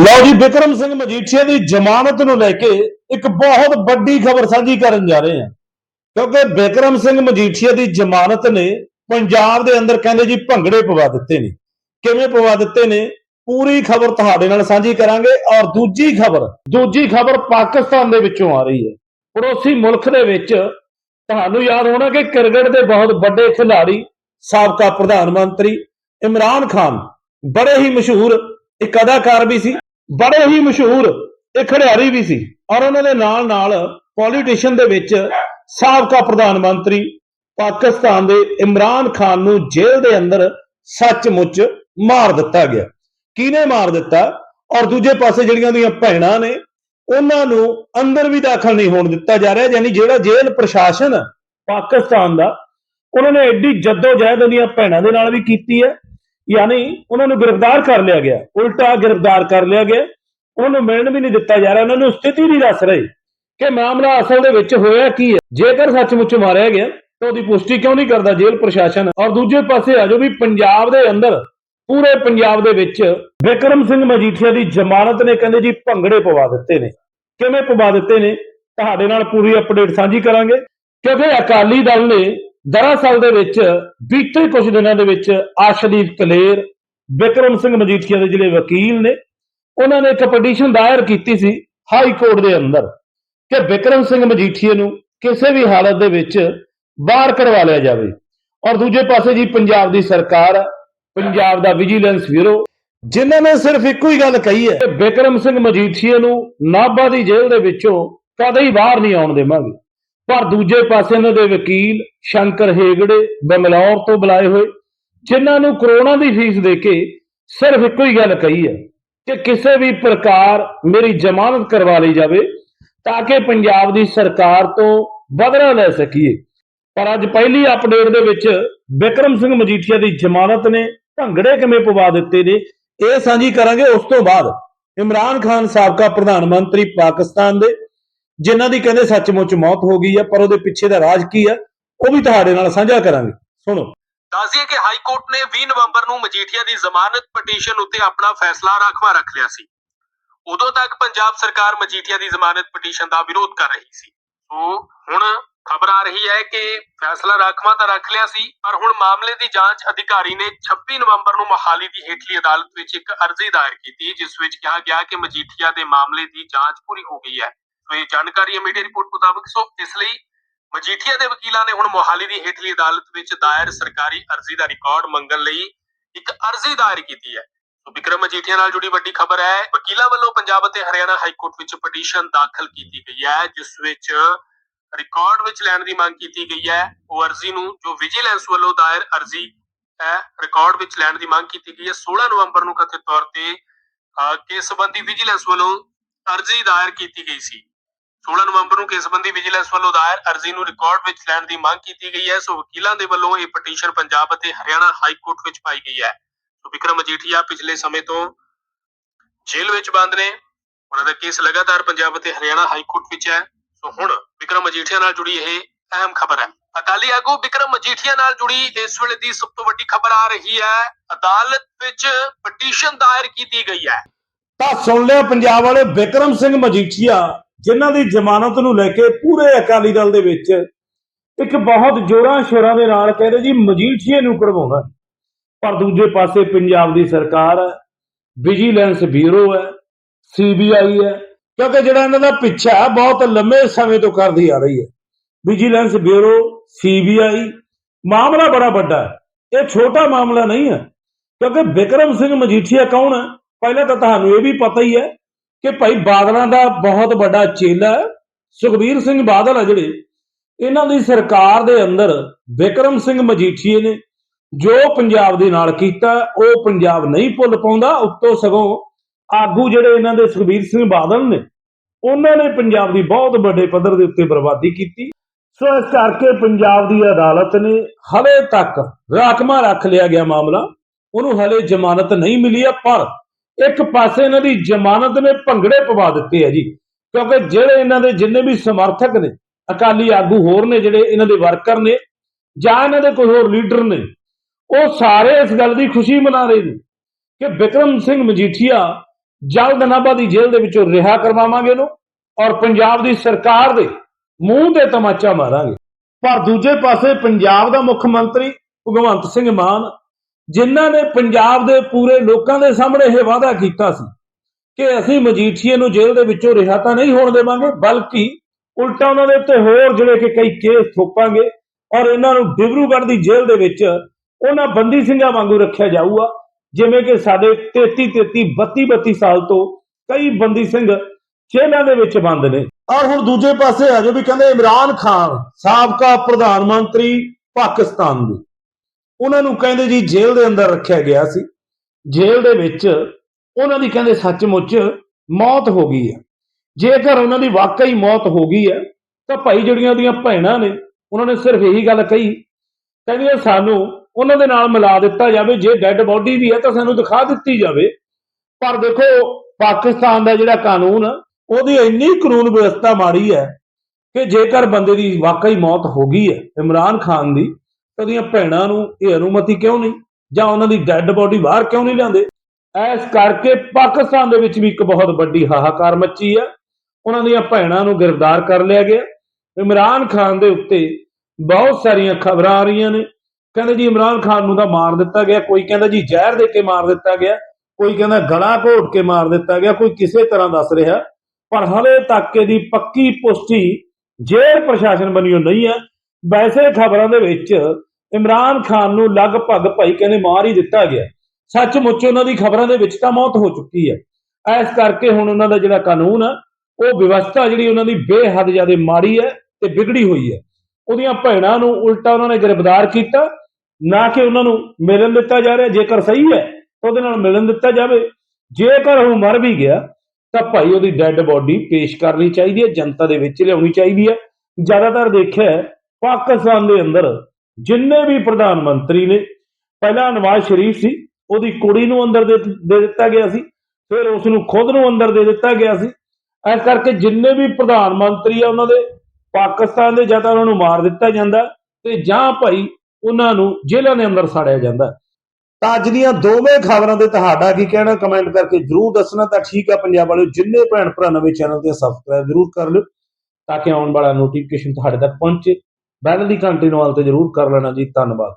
ਲਓ ਜੀ, ਵਿਕਰਮ ਸਿੰਘ ਮਜੀਠੀਆ ਦੀ ਜ਼ਮਾਨਤ ਨੂੰ ਲੈ ਕੇ ਇੱਕ ਬਹੁਤ ਵੱਡੀ ਖਬਰ ਸਾਂਝੀ ਕਰਨ ਜਾ ਰਹੇ ਹਾਂ। ਕਿਉਂਕਿ ਵਿਕਰਮ ਸਿੰਘ ਮਜੀਠੀਆ ਦੀ ਜ਼ਮਾਨਤ ਨੇ ਪੰਜਾਬ ਦੇ ਅੰਦਰ ਕਹਿੰਦੇ ਜੀ ਭੰਗੜੇ ਪਵਾ ਦਿੱਤੇ ਨੇ। ਕਿਵੇਂ ਪਵਾ ਦਿੱਤੇ ਨੇ? ਪੂਰੀ ਖਬਰ ਤੁਹਾਡੇ ਨਾਲ ਸਾਂਝੀ ਕਰਾਂਗੇ ਔਰ ਦੂਜੀ ਖਬਰ ਦੂਜੀ ਖਬਰ ਪਾਕਿਸਤਾਨ ਦੇ ਵਿੱਚੋਂ ਆ ਰਹੀ ਹੈ। ਪੜੋਸੀ ਮੁਲਕ ਦੇ ਵਿੱਚ ਤੁਹਾਨੂੰ ਯਾਦ ਹੋਣਾ ਕਿ ਕ੍ਰਿਕਟ ਦੇ ਬਹੁਤ ਵੱਡੇ ਖਿਡਾਰੀ, ਸਾਬਕਾ ਪ੍ਰਧਾਨ ਮੰਤਰੀ ਇਮਰਾਨ ਖਾਨ ਬੜੇ ਹੀ ਮਸ਼ਹੂਰ ਇੱਕ ਅਦਾਕਾਰ ਵੀ ਸੀ। ਬੜੇ ਹੀ ਮਸ਼ਹੂਰ ਇਹ ਖਿਡਾਰੀ ਵੀ ਸੀ ਔਰ ਉਹਨਾਂ ਦੇ ਨਾਲ ਨਾਲ ਪੋਲੀਟੀਸ਼ੀਅਨ ਦੇ ਵਿੱਚ ਸਾਬਕਾ ਪ੍ਰਧਾਨ ਮੰਤਰੀ ਪਾਕਿਸਤਾਨ ਦੇ ਇਮਰਾਨ ਖਾਨ ਨੂੰ ਜੇਲ੍ਹ ਦੇ ਅੰਦਰ ਸੱਚਮੁੱਚ ਮਾਰ ਦਿੱਤਾ ਗਿਆ। ਕਿਹਨੇ ਮਾਰ ਦਿੱਤਾ? ਔਰ ਦੂਜੇ ਪਾਸੇ ਜਿਹੜੀਆਂ ਉਹਦੀਆਂ ਭੈਣਾਂ ਨੇ, ਉਹਨਾਂ ਨੂੰ ਅੰਦਰ ਵੀ ਦਾਖਲ ਨਹੀਂ ਹੋਣ ਦਿੱਤਾ ਜਾ ਰਿਹਾ, ਯਾਨੀ ਜਿਹੜਾ ਜੇਲ੍ਹ ਪ੍ਰਸ਼ਾਸਨ ਪਾਕਿਸਤਾਨ ਦਾ, ਉਹਨਾਂ ਨੇ ਐਡੀ ਜੱਦੋ-ਜਹਿਦ ਉਹਦੀਆਂ ਭੈਣਾਂ ਦੇ ਨਾਲ ਵੀ ਕੀਤੀ ਹੈ। ਯਾਨੀ ਉਹਨਾਂ ਨੂੰ ਗ੍ਰਿਫਤਾਰ ਕਰ ਲਿਆ ਗਿਆ, ਉਲਟਾ ਗ੍ਰਿਫਤਾਰ ਕਰ ਲਿਆ ਗਿਆ, ਉਹਨੂੰ ਮਿਲਣ ਵੀ ਨਹੀਂ ਦਿੱਤਾ ਜਾ ਰਿਹਾ, ਉਹਨਾਂ ਨੂੰ ਸਥਿਤੀ ਨਹੀਂ ਦੱਸ ਰਹੇ ਕਿ ਮਾਮਲਾ ਅਸਲ ਦੇ ਵਿੱਚ ਹੋਇਆ ਕੀ ਹੈ। ਜੇਕਰ ਸੱਚਮੁੱਚ ਮਾਰਿਆ ਗਿਆ, ਤਾਂ ਉਹਦੀ ਪੁਸ਼ਟੀ ਕਿਉਂ ਨਹੀਂ ਕਰਦਾ ਜੇਲ੍ਹ ਪ੍ਰਸ਼ਾਸਨ? ਔਰ ਦੂਜੇ ਪਾਸੇ ਆ ਜੋ ਵੀ ਪੰਜਾਬ ਦੇ ਅੰਦਰ, ਪੂਰੇ ਪੰਜਾਬ ਦੇ ਵਿੱਚ ਵਿਕਰਮ ਸਿੰਘ ਮਜੀਠੀਆ ਦੀ ਜ਼ਮਾਨਤ ਨੇ ਕਹਿੰਦੇ ਜੀ ਭੰਗੜੇ ਪਵਾ ਦਿੱਤੇ ਨੇ। ਕਿਵੇਂ ਪਵਾ ਦਿੱਤੇ ਨੇ? ਤੁਹਾਡੇ ਨਾਲ ਪੂਰੀ ਅਪਡੇਟ ਸਾਂਝੀ ਕਰਾਂਗੇ। ਕਿਉਂਕਿ ਅਕਾਲੀ ਦਲ ਨੇ ਦਰਅਸਲ ਦੇ ਵਿੱਚ ਬੀਤੇ ਕੁਝ ਦਿਨਾਂ ਦੇ ਵਿੱਚ ਆਸ਼ਦੀਪ ਕਲੇਰ ਵਿਕਰਮ ਸਿੰਘ ਮਜੀਠੀਆ ਦੇ ਜਿਹੜੇ ਵਕੀਲ ਨੇ ਉਹਨਾਂ ਨੇ ਇੱਕ ਪਟੀਸ਼ਨ ਦਾਇਰ ਕੀਤੀ ਸੀ ਹਾਈ ਕੋਰਟ ਦੇ ਅੰਦਰ ਕਿ ਵਿਕਰਮ ਸਿੰਘ ਮਜੀਠੀਆ ਨੂੰ ਕਿਸੇ ਵੀ ਹਾਲਤ ਦੇ ਵਿੱਚ ਬਾਹਰ ਕਰਵਾ ਲਿਆ ਜਾਵੇ। ਔਰ ਦੂਜੇ ਪਾਸੇ ਜੀ ਪੰਜਾਬ ਦੀ ਸਰਕਾਰ ਪੰਜਾਬ ਦਾ ਵਿਜੀਲੈਂਸ ਬਿਊਰੋ ਜਿਨ੍ਹਾਂ ਨੇ ਸਿਰਫ ਇੱਕੋ ਹੀ ਗੱਲ ਕਹੀ ਹੈ। ਕਿ ਵਿਕਰਮ ਸਿੰਘ ਮਜੀਠੀਆ ਨੂੰ ਨਾਭਾ ਦੀ ਜੇਲ੍ਹ ਦੇ ਵਿੱਚੋਂ ਕਦੇ ਹੀ ਬਾਹਰ ਨਹੀਂ ਆਉਣ ਦੇਵਾਂਗੇ। ਪਰ ਦੂਜੇ ਪਾਸੇ ਇਹਨਾਂ ਦੇ ਵਕੀਲ ਸ਼ੰਕਰ ਹੇਗੜੇ ਬੰਗਲੌਰ ਤੋਂ ਬੁਲਾਏ ਹੋਏ, ਜਿਨ੍ਹਾਂ ਨੂੰ ਕਰੋਨਾ ਦੀ ਫੀਸ ਦੇ ਕੇ ਸਿਰਫ ਇੱਕੋ ਹੀ ਗੱਲ ਕਹੀ ਹੈ ਕਿ ਕਿਸੇ ਵੀ ਪ੍ਰਕਾਰ ਮੇਰੀ ਜ਼ਮਾਨਤ ਕਰਵਾ ਲਈ ਜਾਵੇ ਤਾਂ ਕਿ ਪੰਜਾਬ ਦੀ ਸਰਕਾਰ ਤੋਂ ਬਦਲਾ ਲੈ ਸਕੀਏ। ਪਰ ਅੱਜ ਪਹਿਲੀ ਅਪਡੇਟ ਦੇ ਵਿੱਚ ਵਿਕਰਮ ਸਿੰਘ ਮਜੀਠੀਆ ਦੀ ਜ਼ਮਾਨਤ ਨੇ ਭੰਗੜੇ ਕਿਵੇਂ ਪਵਾ ਦਿੱਤੇ ਨੇ, ਇਹ ਸਾਂਝੀ ਕਰਾਂਗੇ ਉਸ ਤੋਂ ਬਾਅਦ। ਇਮਰਾਨ ਖਾਨ ਸਾਬਕਾ ਪ੍ਰਧਾਨ ਮੰਤਰੀ ਪਾਕਿਸਤਾਨ ਦੇ ਜਿਨ੍ਹਾਂ ਦੀ ਕਹਿੰਦੇ ਸੱਚਮੁੱਚ ਮੌਤ ਹੋ ਗਈ ਹੈ ਪਰ ਉਹਦੇ ਪਿੱਛੇ ਦਾ ਰਾਜ ਕੀ ਹੈ ਉਹ ਵੀ ਤੁਹਾਡੇ ਨਾਲ ਸਾਂਝਾ ਕਰਾਂਗੇ। ਸੁਣੋ। ਦੱਸਦੀਏ ਕਿ ਹਾਈ ਕੋਰਟ ਨੇ 20 ਨਵੰਬਰ ਨੂੰ ਮਜੀਠੀਆ ਦੀ ਜ਼ਮਾਨਤ ਪਟੀਸ਼ਨ ਉੱਤੇ ਆਪਣਾ ਫੈਸਲਾ ਰਾਖਵਾ ਰੱਖ ਲਿਆ ਸੀ। ਉਦੋਂ ਤੱਕ ਪੰਜਾਬ ਸਰਕਾਰ ਮਜੀਠੀਆ ਦੀ ਜ਼ਮਾਨਤ ਪਟੀਸ਼ਨ ਦਾ ਵਿਰੋਧ ਕਰ ਰਹੀ ਸੀ। ਸੋ ਹੁਣ ਖਬਰ ਆ ਰਹੀ ਹੈ ਕਿ ਫੈਸਲਾ ਰਾਖਵਾ ਤਾਂ ਰੱਖ ਲਿਆ ਸੀ, ਪਰ ਹੁਣ ਮਾਮਲੇ ਦੀ ਜਾਂਚ ਅਧਿਕਾਰੀ ਨੇ 26 ਨਵੰਬਰ ਨੂੰ ਮੋਹਾਲੀ ਦੀ ਹੇਠਲੀ ਅਦਾਲਤ ਵਿੱਚ ਇੱਕ ਅਰਜ਼ੀ ਦਾਇਰ ਕੀਤੀ, ਜਿਸ ਵਿੱਚ ਕਿਹਾ ਗਿਆ ਕਿ ਮਜੀਠੀਆ ਦੇ ਮਾਮਲੇ ਦੀ ਜਾਂਚ ਪੂਰੀ ਹੋ ਗਈ ਹੈ। ਸੋ ਇਹ ਜਾਣਕਾਰੀ ਹੈ ਮੀਡੀਆ ਰਿਪੋਰਟ ਮੁਤਾਬਕ, ਸੋ ਇਸ ਲਈ ਮਜੀਠੀਆ ਦੇ ਵਕੀਲਾਂ ਨੇ ਹੁਣ ਮੋਹਾਲੀ ਦੀ ਹੇਠਲੀ ਅਦਾਲਤ ਵਿੱਚ ਦਾਇਰ ਸਰਕਾਰੀ ਅਰਜ਼ੀ ਦਾ ਰਿਕਾਰਡ ਮੰਗਣ ਲਈ ਇੱਕ ਅਰਜ਼ੀ ਦਾਇਰ ਕੀਤੀ ਹੈ। ਵਿਕਰਮ ਮਜੀਠੀਆ ਨਾਲ ਜੁੜੀ ਵੱਡੀ ਖਬਰ ਹੈ, ਵਕੀਲਾਂ ਵੱਲੋਂ ਪੰਜਾਬ ਅਤੇ ਹਰਿਆਣਾ ਹਾਈ ਕੋਰਟ ਵਿੱਚ ਪਟੀਸ਼ਨ ਦਾਖਲ ਕੀਤੀ ਗਈ ਹੈ, ਜਿਸ ਵਿੱਚ ਰਿਕਾਰਡ ਵਿੱਚ ਲੈਣ ਦੀ ਮੰਗ ਕੀਤੀ ਗਈ ਹੈ। ਉਹ ਅਰਜ਼ੀ ਨੂੰ ਜੋ ਵਿਜੀਲੈਂਸ ਵੱਲੋਂ ਦਾਇਰ ਅਰਜ਼ੀ ਹੈ ਰਿਕਾਰਡ ਵਿੱਚ ਲੈਣ ਦੀ ਮੰਗ ਕੀਤੀ ਗਈ ਹੈ। 16 ਨਵੰਬਰ ਨੂੰ ਕਥਿਤ ਤੌਰ ਤੇ ਕੇਸ ਸੰਬੰਧੀ ਵਿਜੀਲੈਂਸ ਵੱਲੋਂ ਅਰਜ਼ੀ ਦਾਇਰ ਕੀਤੀ ਗਈ ਸੀ। 16 ਨਵੰਬਰ ਨੂੰ ਕੇਸ ਸੰਬੰਧੀ ਵਿਜੀਲੈਂਸ ਵੱਲੋਂ ਦਾਇਰ ਅਰਜ਼ੀ ਨੂੰ ਰਿਕਾਰਡ ਵਿੱਚ ਲੈਣ ਦੀ ਮੰਗ ਕੀਤੀ ਗਈ ਹੈ। ਸੋ ਵਕੀਲਾਂ ਦੇ ਵੱਲੋਂ ਇਹ ਪਟੀਸ਼ਨ ਪੰਜਾਬ ਅਤੇ ਹਰਿਆਣਾ ਹਾਈ ਕੋਰਟ ਵਿੱਚ ਪਾਈ ਗਈ ਹੈ। ਸੋ ਵਿਕਰਮ ਮਜੀਠੀਆ ਪਿਛਲੇ ਸਮੇਂ ਤੋਂ ਜੇਲ੍ਹ ਵਿੱਚ ਬੰਦ ਨੇ। ਉਹਨਾਂ ਦਾ ਕੇਸ ਲਗਾਤਾਰ ਪੰਜਾਬ ਅਤੇ ਹਰਿਆਣਾ ਹਾਈ ਕੋਰਟ ਵਿੱਚ ਹੈ। ਸੋ ਹੁਣ ਵਿਕਰਮ ਮਜੀਠੀਆ ਨਾਲ ਜੁੜੀ ਇਹ ਅਹਿਮ ਖਬਰ ਹੈ। ਅਕਾਲੀ ਆਗੂ ਵਿਕਰਮ ਮਜੀਠੀਆ ਨਾਲ ਜੁੜੀ ਇਸ ਵੇਲੇ ਦੀ ਸਭ ਤੋਂ ਵੱਡੀ ਖਬਰ ਆ ਰਹੀ ਹੈ। ਅਦਾਲਤ ਵਿੱਚ ਪਟੀਸ਼ਨ ਦਾਇਰ ਕੀਤੀ ਗਈ ਹੈ। ਤਾਂ ਸੁਣ ਲਿਆ ਪੰਜਾਬ ਵਾਲੇ ਵਿਕਰਮ ਸਿੰਘ ਮਜੀਠੀਆ। ਜਿਨ੍ਹਾਂ ਦੀ ਜ਼ਮਾਨਤ ਨੂੰ ਲੈ ਕੇ ਪੂਰੇ ਅਕਾਲੀ ਦਲ ਦੇ ਵਿੱਚ ਇੱਕ ਬਹੁਤ ਜੋਰਾਂ ਸ਼ੋਰਾਂ ਦੇ ਨਾਲ ਕਹਿੰਦੇ ਜੀ ਮਜੀਠੀਏ ਨੂੰ ਕਢਵਾਉਣਾ ਪਰ ਦੂਜੇ ਪਾਸੇ ਪੰਜਾਬ ਦੀ ਸਰਕਾਰ ਹੈ ਵਿਜੀਲੈਂਸ ਬਿਊਰੋ ਹੈ, ਸੀਬੀਆਈ ਹੈ, ਕਿਉਂਕਿ ਜਿਹੜਾ ਇਹਨਾਂ ਦਾ ਪਿੱਛਾ ਬਹੁਤ ਲੰਮੇ ਸਮੇਂ ਤੋਂ ਕਰਦੀ ਆ ਰਹੀ ਹੈ। ਵਿਜੀਲੈਂਸ ਬਿਊਰੋ, ਸੀਬੀਆਈ, ਮਾਮਲਾ ਬੜਾ ਵੱਡਾ ਹੈ। ਇਹ ਛੋਟਾ ਮਾਮਲਾ ਨਹੀਂ ਹੈ, ਕਿਉਂਕਿ ਵਿਕਰਮ ਸਿੰਘ ਮਜੀਠੀਆ ਕੌਣ ਹੈ? ਪਹਿਲਾਂ ਤਾਂ ਤੁਹਾਨੂੰ ਇਹ ਵੀ ਪਤਾ ਹੀ ਹੈ ਕਿ ਭਾਈ ਬਾਦਲਾਂ ਦਾ ਬਹੁਤ ਵੱਡਾ ਚੇਲਾ ਸੁਖਬੀਰ ਸਿੰਘ ਬਾਦਲ ਆ ਜਿਹੜੇ, ਇਹਨਾਂ ਦੀ ਸਰਕਾਰ ਦੇ ਅੰਦਰ ਵਿਕਰਮ ਸਿੰਘ ਮਜੀਠੀਏ ਨੇ, ਜੋ ਪੰਜਾਬ ਦੇ ਨਾਲ ਕੀਤਾ, ਉਹ ਪੰਜਾਬ ਨਹੀਂ ਭੁੱਲ ਪਾਉਂਦਾ। ਉੱਤੋਂ ਸਗੋਂ ਆਗੂ ਜਿਹੜੇ ਇਹਨਾਂ ਦੇ ਸੁਖਬੀਰ ਸਿੰਘ ਬਾਦਲ ਨੇ, ਉਹਨਾਂ ਨੇ ਪੰਜਾਬ ਦੀ ਬਹੁਤ ਵੱਡੇ ਪੱਧਰ ਦੇ ਉੱਤੇ ਬਰਬਾਦੀ ਕੀਤੀ। ਸੋ ਇਸ ਕਰਕੇ ਪੰਜਾਬ ਦੀ ਅਦਾਲਤ ਨੇ ਹਲੇ ਤੱਕ ਰਾਖਮਾ ਰੱਖ ਲਿਆ ਗਿਆ ਮਾਮਲਾ। ਉਹਨੂੰ ਹਲੇ ਜ਼ਮਾਨਤ ਨਹੀਂ ਮਿਲੀ ਹੈ ਪਰ ਇੱਕ ਪਾਸੇ ਇਹਨਾਂ ਦੀ ਜ਼ਮਾਨਤ ਨੇ ਭੰਗੜੇ ਪਵਾ ਦਿੱਤੇ ਆ ਜੀ। ਕਿਉਂਕਿ ਜਿਹੜੇ ਇਹਨਾਂ ਦੇ ਜਿੰਨੇ ਵੀ ਸਮਰਥਕ ਨੇ, ਅਕਾਲੀ ਆਗੂ ਹੋਰ ਨੇ ਜਿਹੜੇ ਇਹਨਾਂ ਦੇ ਵਰਕਰ ਨੇ, ਜਾਂ ਇਹਨਾਂ ਦੇ ਕੋਈ ਹੋਰ ਲੀਡਰ ਨੇ, ਉਹ ਸਾਰੇ ਇਸ ਗੱਲ ਦੀ ਖੁਸ਼ੀ ਮਨਾ ਰਹੇ ਨੇ ਕਿ ਵਿਕਰਮ ਸਿੰਘ ਮਜੀਠੀਆ ਜਲਦਨਾਬਾਦੀ ਜੇਲ੍ਹ ਦੇ ਵਿੱਚੋਂ ਰਿਹਾ ਕਰਵਾਵਾਂਗੇ ਉਹਨੂੰ ਔਰ ਪੰਜਾਬ ਦੀ ਸਰਕਾਰ ਦੇ ਮੂੰਹ ਤੇ ਤਮਾਚਾ ਮਾਰਾਂਗੇ। ਪਰ ਦੂਜੇ ਪਾਸੇ ਪੰਜਾਬ ਦਾ ਮੁੱਖ ਮੰਤਰੀ ਭਗਵੰਤ ਸਿੰਘ ਮਾਨ ਜਿਨ੍ਹਾਂ ਨੇ ਪੰਜਾਬ ਦੇ ਪੂਰੇ ਲੋਕਾਂ ਦੇ ਸਾਹਮਣੇ ਇਹ ਵਾਅਦਾ ਕੀਤਾ ਸੀ ਕਿ ਅਸੀਂ ਮਜੀਠੀਏ ਨੂੰ ਜੇਲ੍ਹ ਦੇ ਵਿੱਚੋਂ ਰਿਹਾ ਤਾਂ ਨਹੀਂ ਹੋਣ ਦੇਵਾਂਗੇ, ਬਲਕਿ ਉਲਟਾ ਉਹਨਾਂ ਦੇ ਉੱਤੇ ਹੋਰ ਜਿਹੜੇ ਕਿ ਕਈ ਕੇਸ ਥੋਪਾਂਗੇ ਔਰ ਇਹਨਾਂ ਨੂੰ ਡਿਬਰੂਗੜ੍ਹ ਦੀ ਜੇਲ੍ਹ ਦੇ ਵਿੱਚ ਉਹਨਾਂ ਬੰਦੀ ਸਿੰਘਾਂ ਵਾਂਗੂ ਰੱਖਿਆ ਜਾਊਗਾ, ਜਿਵੇਂ ਕਿ ਸਾਡੇ 33 33 32 32 ਸਾਲ ਤੋਂ ਕਈ ਬੰਦੀ ਸਿੰਘ ਜੇਲ੍ਹਾਂ ਦੇ ਵਿੱਚ ਬੰਦ ਨੇ। ਔਰ ਹੁਣ ਦੂਜੇ ਪਾਸੇ ਆ ਜੋ ਵੀ ਕਹਿੰਦੇ ਇਮਰਾਨ ਖਾਨ, ਸਾਬਕਾ ਪ੍ਰਧਾਨ ਮੰਤਰੀ ਪਾਕਿਸਤਾਨ ਦੇ। ਉਹਨਾਂ ਨੂੰ ਕਹਿੰਦੇ ਜੀ ਜੇਲ੍ਹ ਦੇ ਅੰਦਰ ਰੱਖਿਆ ਗਿਆ ਸੀ। ਜੇਲ੍ਹ ਦੇ ਵਿੱਚ ਉਹਨਾਂ ਦੀ ਕਹਿੰਦੇ ਸੱਚਮੁੱਚ ਮੌਤ ਹੋ ਗਈ ਹੈ। ਜੇਕਰ ਉਹਨਾਂ ਦੀ ਵਾਕਈ ਮੌਤ ਹੋ ਗਈ ਹੈ, ਤਾਂ ਭਾਈ ਜਿਹੜੀਆਂ ਉਹਦੀਆਂ ਭੈਣਾਂ ਨੇ, ਉਹਨਾਂ ਨੇ ਸਿਰਫ ਇਹੀ ਗੱਲ ਕਹੀ ਕਹਿੰਦੀਆਂ ਸਾਨੂੰ ਉਹਨਾਂ ਦੇ ਨਾਲ ਮਿਲਾ ਦਿੱਤਾ ਜਾਵੇ, ਜੇ ਡੈੱਡ ਬੋਡੀ ਵੀ ਹੈ ਤਾਂ ਸਾਨੂੰ ਦਿਖਾ ਦਿੱਤੀ ਜਾਵੇ। ਪਰ ਦੇਖੋ, ਪਾਕਿਸਤਾਨ ਦਾ ਜਿਹੜਾ ਕਾਨੂੰਨ, ਉਹਦੀ ਇੰਨੀ ਕਾਨੂੰਨ ਵਿਵਸਥਾ ਮਾੜੀ ਹੈ ਕਿ ਜੇਕਰ ਬੰਦੇ ਦੀ ਵਾਕਈ ਮੌਤ ਹੋ ਗਈ ਹੈ, ਇਮਰਾਨ ਖਾਨ ਦੀ ਉਹਦੀਆਂ ਭੈਣਾਂ ਨੂੰ ਇਹ ਅਨੁਮਤੀ ਕਿਉਂ ਨਹੀਂ? ਜਾਂ ਉਹਨਾਂ ਦੀ ਡੈੱਡ ਬੋਡੀ ਬਾਹਰ ਕਿਉਂ ਨਹੀਂ ਲਿਆਂਦੇ? ਇਸ ਕਰਕੇ ਪਾਕਿਸਤਾਨ ਦੇ ਵਿੱਚ ਵੀ ਇੱਕ ਬਹੁਤ ਵੱਡੀ ਹਾਹਾਕਾਰ ਮੱਚੀ ਹੈ ਉਹਨਾਂ ਦੀਆਂ ਭੈਣਾਂ ਨੂੰ ਗ੍ਰਿਫਤਾਰ ਕਰ ਲਿਆ ਗਿਆ। ਇਮਰਾਨ ਖਾਨ ਦੇ ਉੱਤੇ ਬਹੁਤ ਸਾਰੀਆਂ ਖਬਰਾਂ ਆ ਰਹੀਆਂ ਨੇ। ਕਹਿੰਦੇ ਜੀ ਇਮਰਾਨ ਖਾਨ ਨੂੰ ਤਾਂ ਮਾਰ ਦਿੱਤਾ ਗਿਆ। ਕੋਈ ਕਹਿੰਦਾ ਜੀ ਜ਼ਹਿਰ ਦੇ ਕੇ ਮਾਰ ਦਿੱਤਾ ਗਿਆ। ਕੋਈ ਕਹਿੰਦਾ ਗਲਾ ਘੋਟ ਕੇ ਮਾਰ ਦਿੱਤਾ ਗਿਆ। ਕੋਈ ਕਿਸੇ ਤਰ੍ਹਾਂ ਦੱਸ ਰਿਹਾ। ਪਰ ਹਲੇ ਤੱਕ ਇਹਦੀ ਪੱਕੀ ਪੁਸ਼ਟੀ ਜੇਲ੍ਹ ਪ੍ਰਸ਼ਾਸਨ ਵੱਲੋਂ ਨਹੀਂ ਹੈ ਵੈਸੇ ਖਬਰਾਂ ਦੇ ਵਿੱਚ ਇਮਰਾਨ ਖਾਨ ਨੂੰ ਲਗਭਗ ਭਾਈ ਕਹਿੰਦੇ ਮਾਰ ਹੀ ਦਿੱਤਾ ਗਿਆ। ਸੱਚਮੁੱਚ ਉਹਨਾਂ ਦੀ ਖਬਰਾਂ ਦੇ ਵਿੱਚ ਤਾਂ ਮੌਤ ਹੋ ਚੁੱਕੀ ਹੈ। ਇਸ ਕਰਕੇ ਹੁਣ ਉਹਨਾਂ ਦਾ ਜਿਹੜਾ ਕਾਨੂੰਨ ਆ, ਉਹ ਵਿਵਸਥਾ ਜਿਹੜੀ ਉਹਨਾਂ ਦੀ ਬੇਹੱਦ ਜ਼ਿਆਦਾ ਮਾੜੀ ਹੈ ਤੇ ਵਿਗੜੀ ਹੋਈ ਹੈ। ਉਹਦੀਆਂ ਭੈਣਾਂ ਨੂੰ ਉਲਟਾ ਉਹਨਾਂ ਨੇ ਗ੍ਰਿਫਤਾਰ ਕੀਤਾ। ਨਾ ਕਿ ਉਹਨਾਂ ਨੂੰ ਮਿਲਣ ਦਿੱਤਾ ਜਾ ਰਿਹਾ। ਜੇਕਰ ਸਹੀ ਹੈ ਉਹਦੇ ਨਾਲ ਮਿਲਣ ਦਿੱਤਾ ਜਾਵੇ। ਜੇਕਰ ਉਹ ਮਰ ਵੀ ਗਿਆ, ਤਾਂ ਭਾਈ ਉਹਦੀ ਡੈੱਡ ਬੋਡੀ ਪੇਸ਼ ਕਰਨੀ ਚਾਹੀਦੀ ਹੈ। ਜਨਤਾ ਦੇ ਵਿੱਚ ਲਿਆਉਣੀ ਚਾਹੀਦੀ ਹੈ। ਜ਼ਿਆਦਾਤਰ ਦੇਖਿਆ ਪਾਕਿਸਤਾਨ ਦੇ ਅੰਦਰ ਜਿੰਨੇ ਵੀ ਪ੍ਰਧਾਨ ਮੰਤਰੀ ਨੇ, ਪਹਿਲਾਂ ਨਵਾਜ਼ ਸ਼ਰੀਫ ਸੀ, ਉਹਦੀ ਕੁੜੀ ਨੂੰ ਅੰਦਰ ਦੇ ਦਿੱਤਾ ਗਿਆ ਸੀ, ਫਿਰ ਉਸ ਨੂੰ ਖੁਦ ਨੂੰ ਅੰਦਰ ਦੇ ਦਿੱਤਾ ਗਿਆ ਸੀ। ਇਸ ਕਰਕੇ ਜਿੰਨੇ ਵੀ ਪ੍ਰਧਾਨ ਮੰਤਰੀ ਆ ਉਹਨਾਂ ਦੇ, ਪਾਕਿਸਤਾਨ ਦੇ ਜਾਂ ਤਾਂ ਉਹਨਾਂ ਨੂੰ ਮਾਰ ਦਿੱਤਾ ਜਾਂਦਾ ਤੇ ਜਾਂ ਭਾਈ ਉਹਨਾਂ ਨੂੰ ਜੇਲ੍ਹਾਂ ਦੇ ਅੰਦਰ ਸਾੜਿਆ ਜਾਂਦਾ। ਤਾਂ ਅੱਜ ਦੀਆਂ ਦੋਵੇਂ ਖਬਰਾਂ ਤੇ ਤੁਹਾਡਾ ਕੀ ਕਹਿਣਾ ਕਮੈਂਟ ਕਰਕੇ ਜਰੂਰ ਦੱਸਣਾ, ਤਾਂ ਠੀਕ ਆ ਪੰਜਾਬ ਵਾਲਿਓ, ਜਿੰਨੇ ਭੈਣ ਭਰਾ ਨਵੇਂ ਚੈਨਲ ਤੇ ਸਬਸਕ੍ਰਾਈਬ ਜਰੂਰ ਕਰ ਲਿਓ, ਤਾਂ ਕਿ ਆਉਣ ਵਾਲਾ ਨੋਟੀਫਿਕੇਸ਼ਨ ਤੁਹਾਡੇ ਤੱਕ ਪਹੁੰਚੇ। ਬੈਲ ਦੀ ਘੰਟੀ ਨਾਲ ਤੇ ਜਰੂਰ ਕਰ ਲੈਣਾ ਜੀ ਧੰਨਵਾਦ।